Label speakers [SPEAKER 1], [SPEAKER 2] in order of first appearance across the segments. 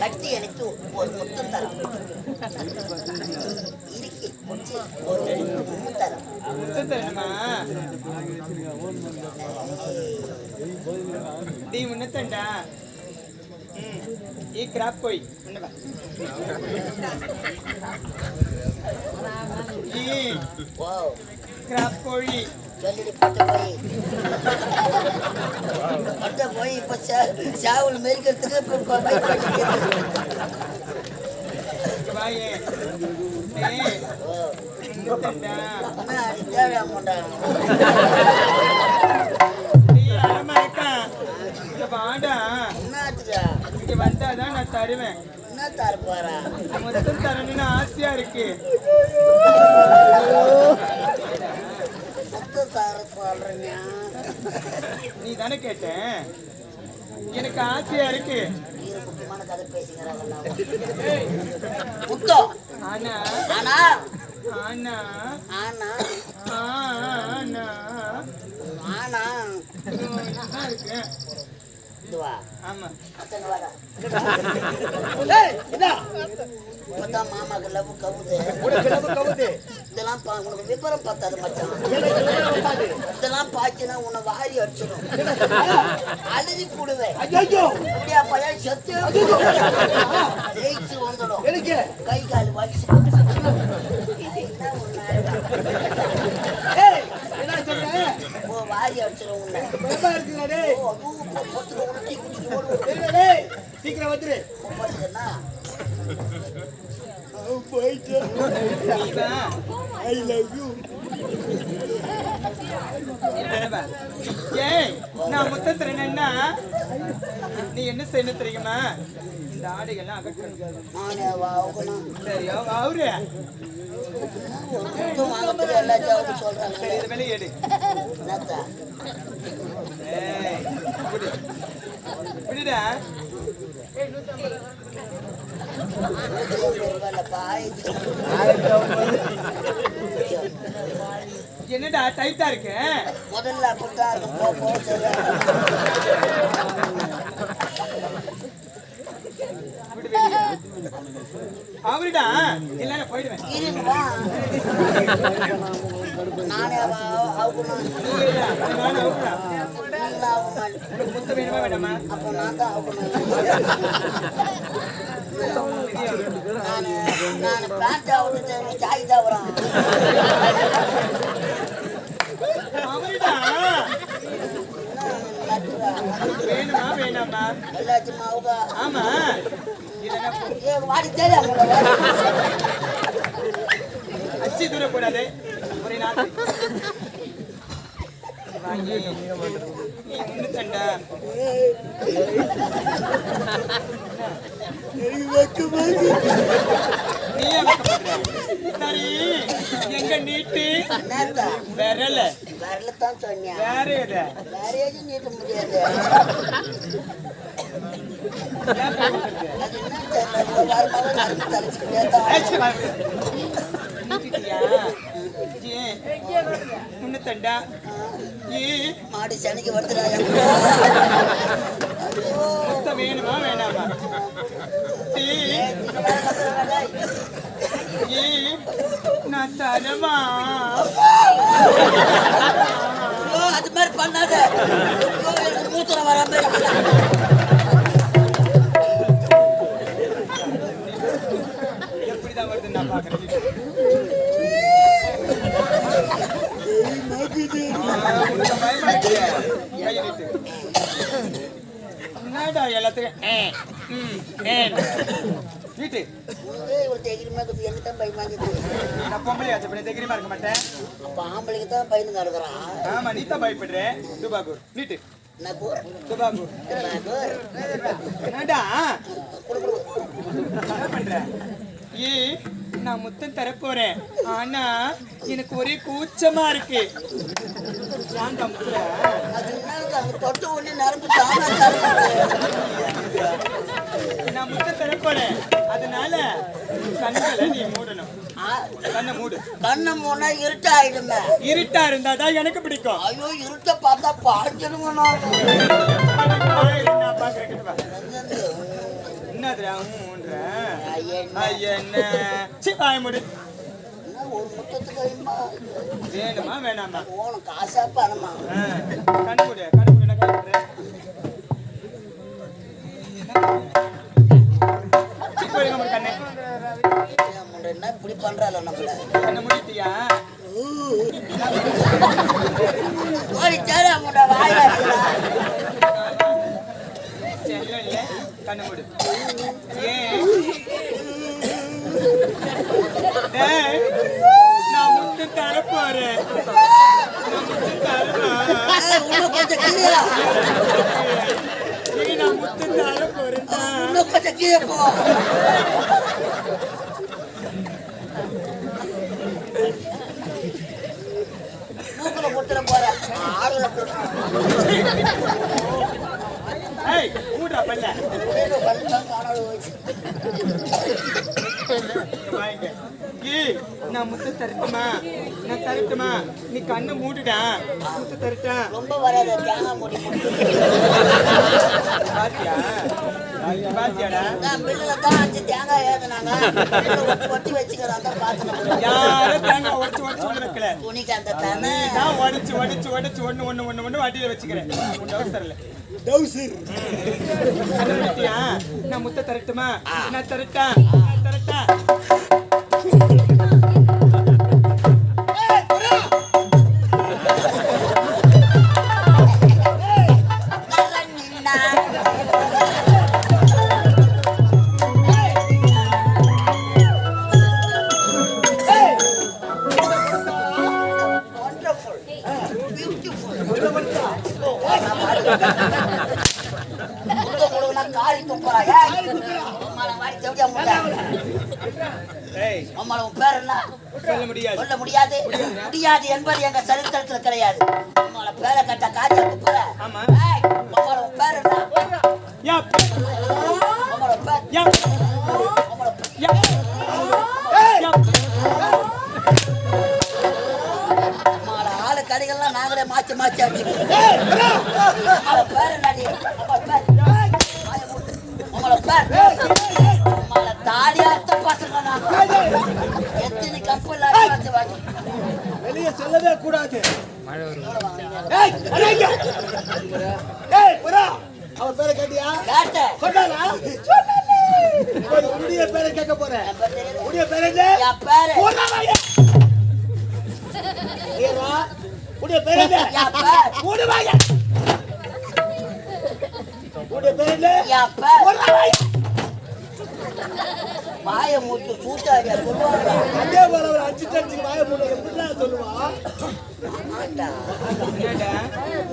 [SPEAKER 1] கட்டி எனக்கு ஒரு முத்தம் தரும். இறுக்கி முடிச்சு ஒரு முத்தம் தரும்.
[SPEAKER 2] நீ முன்னத்தண்டா? ఈ క్రాప్ పోయి ఉండవా
[SPEAKER 1] ఈ
[SPEAKER 2] క్రాప్ కోడి
[SPEAKER 1] சொல்லிட்டு பட்ட போய் பட்ட போய் இப்போ சாவல் மெரிக்கிறதுக்கு இப்போ
[SPEAKER 2] வந்தாதான் நான் தருவேன்
[SPEAKER 1] என்ன தர போறா
[SPEAKER 2] முதல் தரணும்னு ஆசையா இருக்கு
[SPEAKER 1] தர சொல்றீங்க
[SPEAKER 2] நீ தானே கேட்டேன். எனக்கு ஆசையா இருக்கு.
[SPEAKER 1] முக்கியமான கதை பேசுகிறாங்க முத்தம்
[SPEAKER 2] ஆனா
[SPEAKER 1] ஆனா
[SPEAKER 2] ஆனா
[SPEAKER 1] ஆனா
[SPEAKER 2] ஆனா இருக்கேன்
[SPEAKER 1] இதுவா
[SPEAKER 2] ஆமா.
[SPEAKER 1] அத்தனை வாடா இப்பதான் மாமாக்கு லவ் கவுது. இதெல்லாம் பா உனக்கு விவரம் பத்தாது மச்சான். இதெல்லாம் பாய்ச்சினா உன்னை வாரி அடிச்சிடும். அழுதி போடுவேன். அப்படியா பையன் செத்து ஜெயிச்சு வந்துடும். கை கால் வலிச்சு வாரி அடிச்சிடும் உன்னை.
[SPEAKER 3] சீக்கிரம் வந்துரு ஐ லவ் யூ
[SPEAKER 2] ஏய் நான் முத்தம் என்னன்னா நீ என்ன செய்யணும் தெரியுமா இந்த ஆடைகள்லாம் அகற்றணும்
[SPEAKER 1] நானே வாங்கணும்
[SPEAKER 2] சரியா அவரு சரி இது வெளியே எடு விடுடா என்னடா டைட்டா இருக்கு?
[SPEAKER 1] முதல்ல அப்படித்தான்
[SPEAKER 2] அவருடா இல்லைன்னா போயிடுவேன்.
[SPEAKER 1] நானே அவ-
[SPEAKER 2] உனக்கு முத்தம் வேணுமா வேண்டாமா?
[SPEAKER 1] அப்போ நான் தான் நானு நான் பேண்ட் அவுட்டு சாய் தான்
[SPEAKER 2] அவருடா? வேணுமா வேண்டாமா?
[SPEAKER 1] எல்லாத்தையும் அவுக
[SPEAKER 2] ஆமா.
[SPEAKER 1] வாடி தெரியும்
[SPEAKER 2] அச்சி தூரம் போடாதே. ஒரே நாள். வாங்கி நீ ஒண்ணு தண்டா நீ ஏன் வெட்கப்படுற? சரி எங்க நீட்டு விரல
[SPEAKER 1] விரல தான் சொன்னேன்
[SPEAKER 2] வேற எத
[SPEAKER 1] வேற எது நீட்ட முடியாது
[SPEAKER 2] ஏன்
[SPEAKER 1] சனிக்கு வருதுடா
[SPEAKER 2] முத்தம் வேணுமா? வேணாமா? தீ நான் தரமா?
[SPEAKER 1] அது மாதிரி பண்ணாத. ஐயோ,
[SPEAKER 2] வராம பயமா
[SPEAKER 1] இருக்குது.
[SPEAKER 2] நான் பொம்பளை ஆச்சு பண்ணி தைரியமா இருக்க மாட்டேன்
[SPEAKER 1] அப்ப ஆம்பளைக்கு தான் பயந்து கிடக்குறான்
[SPEAKER 2] ஆமா நீ தான் பயப்படுற. துபாகூர். நீட்டு
[SPEAKER 1] நான் கூர்.
[SPEAKER 2] துபாகூர்.
[SPEAKER 1] நான் கூர்.
[SPEAKER 2] என்னடா
[SPEAKER 1] குடு, குடு.
[SPEAKER 2] என்ன பண்ற? ஏ நான் முத்தம் தரப்போறேன் ஆனா எனக்கு ஒரே கூச்சமா இருக்கு. ஏன்டா முத்துற?
[SPEAKER 1] என்னது, அங்க தொட்ட உடனே நரம்பு தானா.
[SPEAKER 2] நான் முத்தம் தரப்போறேன் அதனால கண்களை நீ மூடணும். கண்ணை மூடு.
[SPEAKER 1] கண்ணை மூணா இருட்டாயிடுமே.
[SPEAKER 2] இருட்டா இருந்தாதான் எனக்கு பிடிக்கும்.
[SPEAKER 1] ஐயோ இருட்ட பார்த்தா பாய்ச்சிடுங்க நான். ஐயா, என்ன? ஒரு முத்தத்துக்கு
[SPEAKER 2] வேணுமா வேணாமா?
[SPEAKER 1] போகணும் காசா பணமா?
[SPEAKER 2] கண்ணு மூடு என்ன
[SPEAKER 1] முண்டை என்ன இப்படி பண்றாளோ நம்மள?
[SPEAKER 2] கண்ணை மூடிட்டியா?
[SPEAKER 1] ஓடி தேட முண்டை வாயா
[SPEAKER 2] செல்லம் இல்ல கண்ணு மூடு. ஏன்? தரப்பாரு
[SPEAKER 1] இன்னும் கொஞ்சம் கீழே
[SPEAKER 2] நான் முத்து தர போறேன்.
[SPEAKER 1] இன்னும் கொஞ்சம் கீழே போ போற. ஆளுல
[SPEAKER 2] ஏய்
[SPEAKER 1] வச்சு
[SPEAKER 2] இங்க வாங்க. ஏய், நான் முத்து தரட்டுமா? நான் தரட்டுமா? நீ கண்ணை மூடுடா. முத்து தரட்டா.
[SPEAKER 1] ரொம்ப வராத தேங்காய் மூடி.
[SPEAKER 2] பாத்தியா? பாத்தியாடா?
[SPEAKER 1] நான் பில்லுல தான் அஞ்சு தேங்காய் ஏதுனாங்க ஒட்டி
[SPEAKER 2] வைக்கல?
[SPEAKER 1] துணிக்கு அந்த தானே
[SPEAKER 2] நான் உடச்சு உடச்சு உடச்சு ஒண்ணு ஒண்ணு ஒண்ணு ஒண்ணு வண்டியில வச்சுக்கிறேன்? நான் முத்த தரட்டுமா? நான் தரட்டா? நான் தரட்டா?
[SPEAKER 1] ஏய் பேரை
[SPEAKER 3] கேட்டியா?
[SPEAKER 1] கேட்டேன்
[SPEAKER 3] சொன்னானா உன்னுடைய பேரை கேட்க போறேன்.
[SPEAKER 1] என் பேர்
[SPEAKER 3] என்ன?
[SPEAKER 1] என் பேரு.
[SPEAKER 3] உன்னுடைய பேர் என்ன?
[SPEAKER 1] என் பேர்.
[SPEAKER 3] மூடுவாங்க உன்னுடைய பேர் என்ன?
[SPEAKER 1] என் பேர்.
[SPEAKER 3] போடாதீங்க.
[SPEAKER 1] வாயை சொல்லுவாங்க.
[SPEAKER 3] அதே போல ஒரு அஞ்சு டச்சுக்கு வாய மூட எப்படிலாம் சொல்லுவான்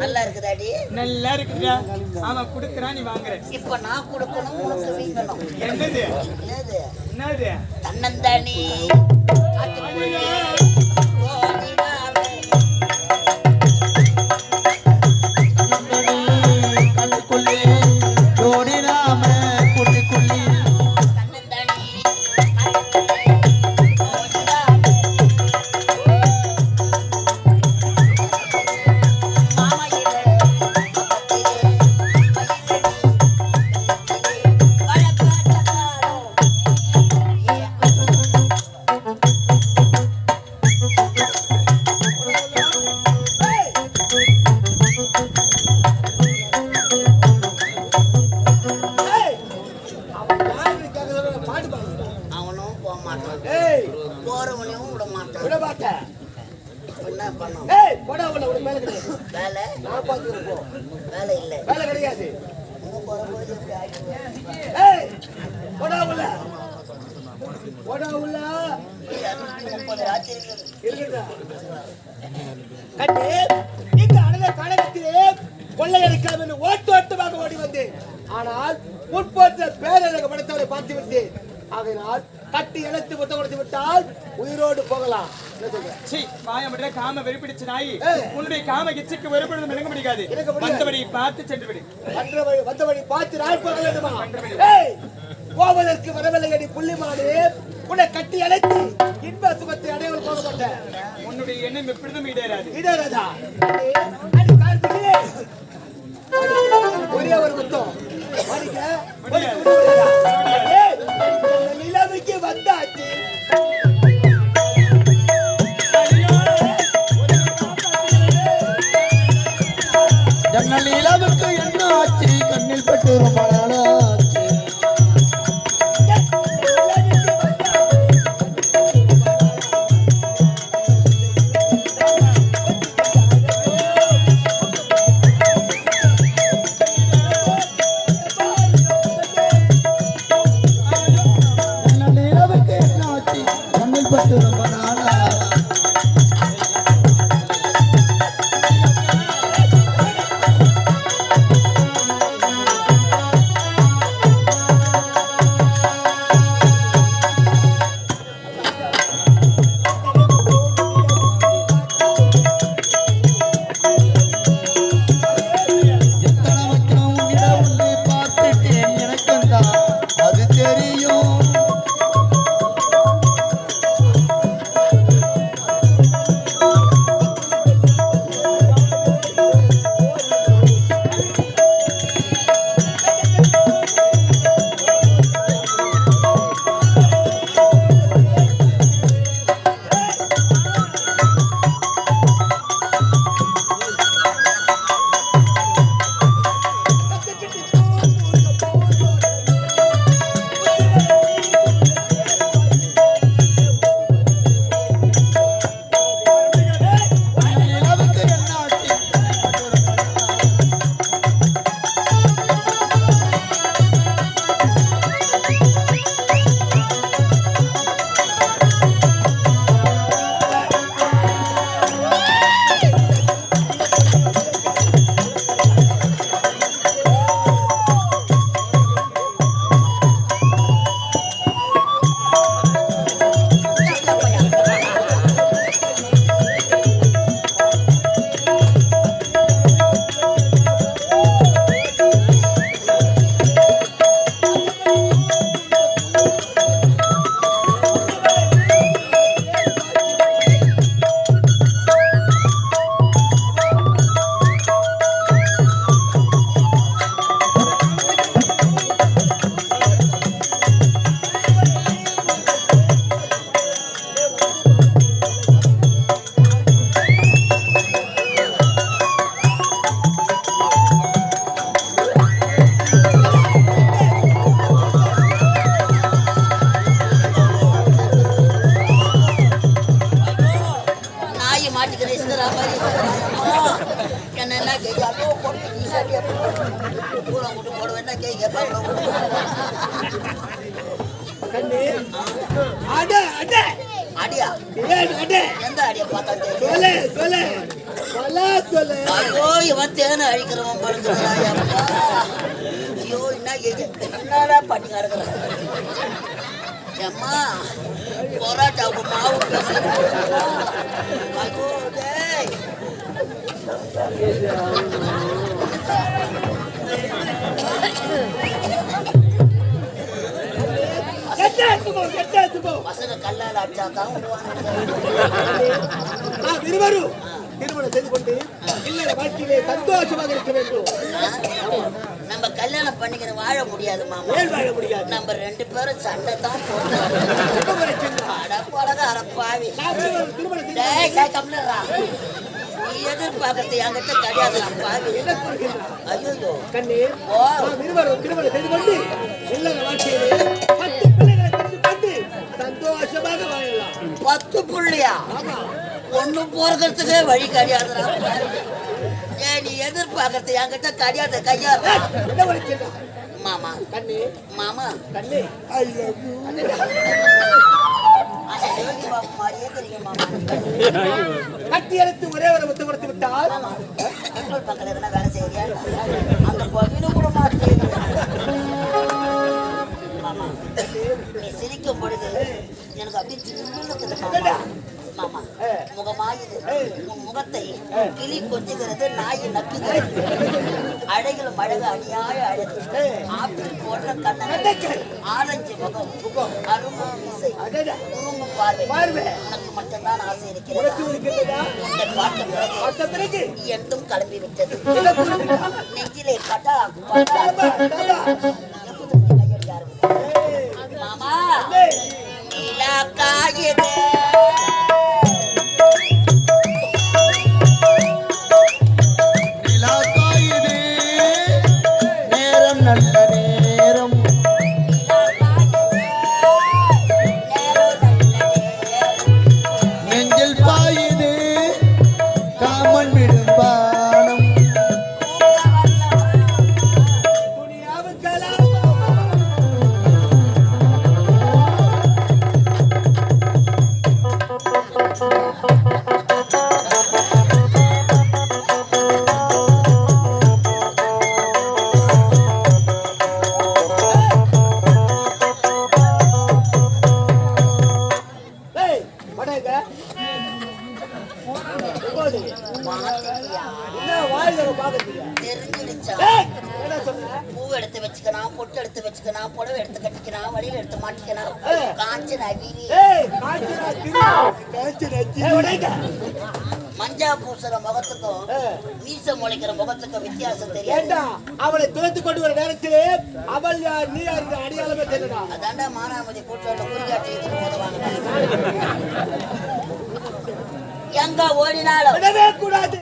[SPEAKER 1] நல்லா இருக்குதாடி?
[SPEAKER 2] நல்லா இருக்குடா அவன் குடுக்கறான் நீ வாங்குற.
[SPEAKER 1] இப்ப நான் கொடுக்கணும் உனக்கு வீங்கணும்
[SPEAKER 2] என்னது?
[SPEAKER 1] என்னது?
[SPEAKER 2] என்னது?
[SPEAKER 1] தன்னந்தானி.
[SPEAKER 3] இந்த கொள்ளையடிக்கலாம் என்று ஓட்டமாக ஓடி வந்தேன் ஆனால் முற்போற்ற பேரழக பார்த்து விட்டேன் ஆகையினால் கட்டி இழத்து முத்த கொடுத்து விட்டால் உயிரோடு போகலாம்
[SPEAKER 2] மட்டும் காம வெறிப்பிடிச்ச நாய். உன்னுடைய காம கிச்சுக்கு வெறுப்படுதும் இணங்க முடியாது. வந்தபடி பார்த்து சென்று விடு.
[SPEAKER 3] வந்த வழி வந்த வழி பார்த்து நாள் போக வேண்டுமா? போவதற்கு வரவில்லை அடி புள்ளிமாடு உன்னை கட்டி அழைத்து இன்ப சுகத்தை அடையாளம் போக மாட்டேன்
[SPEAKER 2] உன்னுடைய எண்ணம் எப்படிதும்
[SPEAKER 3] கால் பிடிலே. ஒரே ஒரு முத்தம் நிலைமைக்கு வந்தாச்சு.
[SPEAKER 4] நிலவுக்கு என்ன ஆச்சு கண்ணில் பட்டு ரொம்ப
[SPEAKER 3] அட அட
[SPEAKER 1] அடியா
[SPEAKER 3] ஏன்
[SPEAKER 1] எந்த அடியா பார்த்தா
[SPEAKER 3] சொல்லு சொல்லு சொல்ல சொல்லு
[SPEAKER 1] ஐயோ இவன் தேனை அழிக்கிறவன் படுக்கிறதா ஐயோ என்ன என்னடா பண்ணி கிடக்குறான் அம்மா பொராட்டாவுக்கு மாவு பேசுறேன் ஐயோ டேய் கல்லால் அடிச்சா தான்
[SPEAKER 3] நான் இருவரும் திருமணம் செய்து கொண்டு இல்லற வாழ்க்கையிலே சந்தோஷமாக இருக்க வேண்டும்.
[SPEAKER 1] நம்ம கல்யாணம் பண்ணிக்கிற வாழ முடியாது மாமா.
[SPEAKER 3] வாழ முடியாது?
[SPEAKER 1] நம்ம ரெண்டு பேரும் சண்டை தான் போட்டோம்
[SPEAKER 3] எப்ப வரை சென்றா?
[SPEAKER 1] அடப்பழக அடப்பாவி
[SPEAKER 3] நான் இருவரும் திருமணம் செய்து
[SPEAKER 1] டேய் கை கம்னரா நீ எதிர்பார்க்கறது என்கிட்ட கிடையாது? ஐயோ
[SPEAKER 3] கண்ணே
[SPEAKER 1] ஓ.
[SPEAKER 3] நாம் இருவரும் திருமணம் செய்து கொண்டு இல்லற வாழ்க்கையிலே பத்து
[SPEAKER 1] புள்ளியா? ஒண்ணு போறதுக்கே வழி கிடையாதுடா. ஏய் நீ எதிர்பார்க்கறது என்கிட்ட கிடையாது
[SPEAKER 3] சென்றா?
[SPEAKER 1] மாமா.
[SPEAKER 3] கண்ணே.
[SPEAKER 1] மாமா.
[SPEAKER 3] கண்ணே. கட்டி எடுத்து ஒரே ஒரு முத்து கொடுத்து விட்டால்
[SPEAKER 1] கண்ட்ரோல் பக்கத்துல எதனா வேலை செய்யறியா? அந்த பகுதியில கூட மாட்டேன் நீ சிரிக்கும் பொழுது எனக்கு அப்படியே சின்னுக்குது மாமா மாமா முகமாயுது உன் முகத்தை கிளி கொஞ்சுகிறது நாய் நக்குகிறது. அழகிலும் அழகு அணியாய அழகு. ஆப்பிள் போன்ற
[SPEAKER 3] கண்ணங்கள்.
[SPEAKER 1] ஆரஞ்சு முகம். அரும்பு மீசை
[SPEAKER 3] அடடா.
[SPEAKER 1] குறும்பு பார்வை. உனக்கு மட்டும்தான் ஆசை இருக்கிறது. பிறகு
[SPEAKER 3] பிறகு.
[SPEAKER 1] என்றும் கிளம்பி விட்டது? நெஞ்சிலே பட்டா பூ எடுத்து வச்சுக்கணும் பொட்டு எடுத்து வச்சுக்கணும் புடவை எடுத்து கட்டிக்கணும் வழியில எடுத்து மாட்டிக்கணும்
[SPEAKER 3] ஏய்.
[SPEAKER 1] காஞ்ச மஞ்சா பூசுற முகத்துக்கும்
[SPEAKER 3] ஏய்.
[SPEAKER 1] மீச முளைக்கிற முகத்துக்கும் வித்தியாசம் தெரியாது
[SPEAKER 3] அவளை துரத்து கொண்டு வர நேரத்தில் அவள் யார் நீ யார் என்ற அடையாளமே தெரியடா
[SPEAKER 1] அதாண்டா மானாமதி கூட்டோட குறிகாட்சி போதுவாங்க எங்க ஓடினாலும்.
[SPEAKER 3] விடவே கூடாது.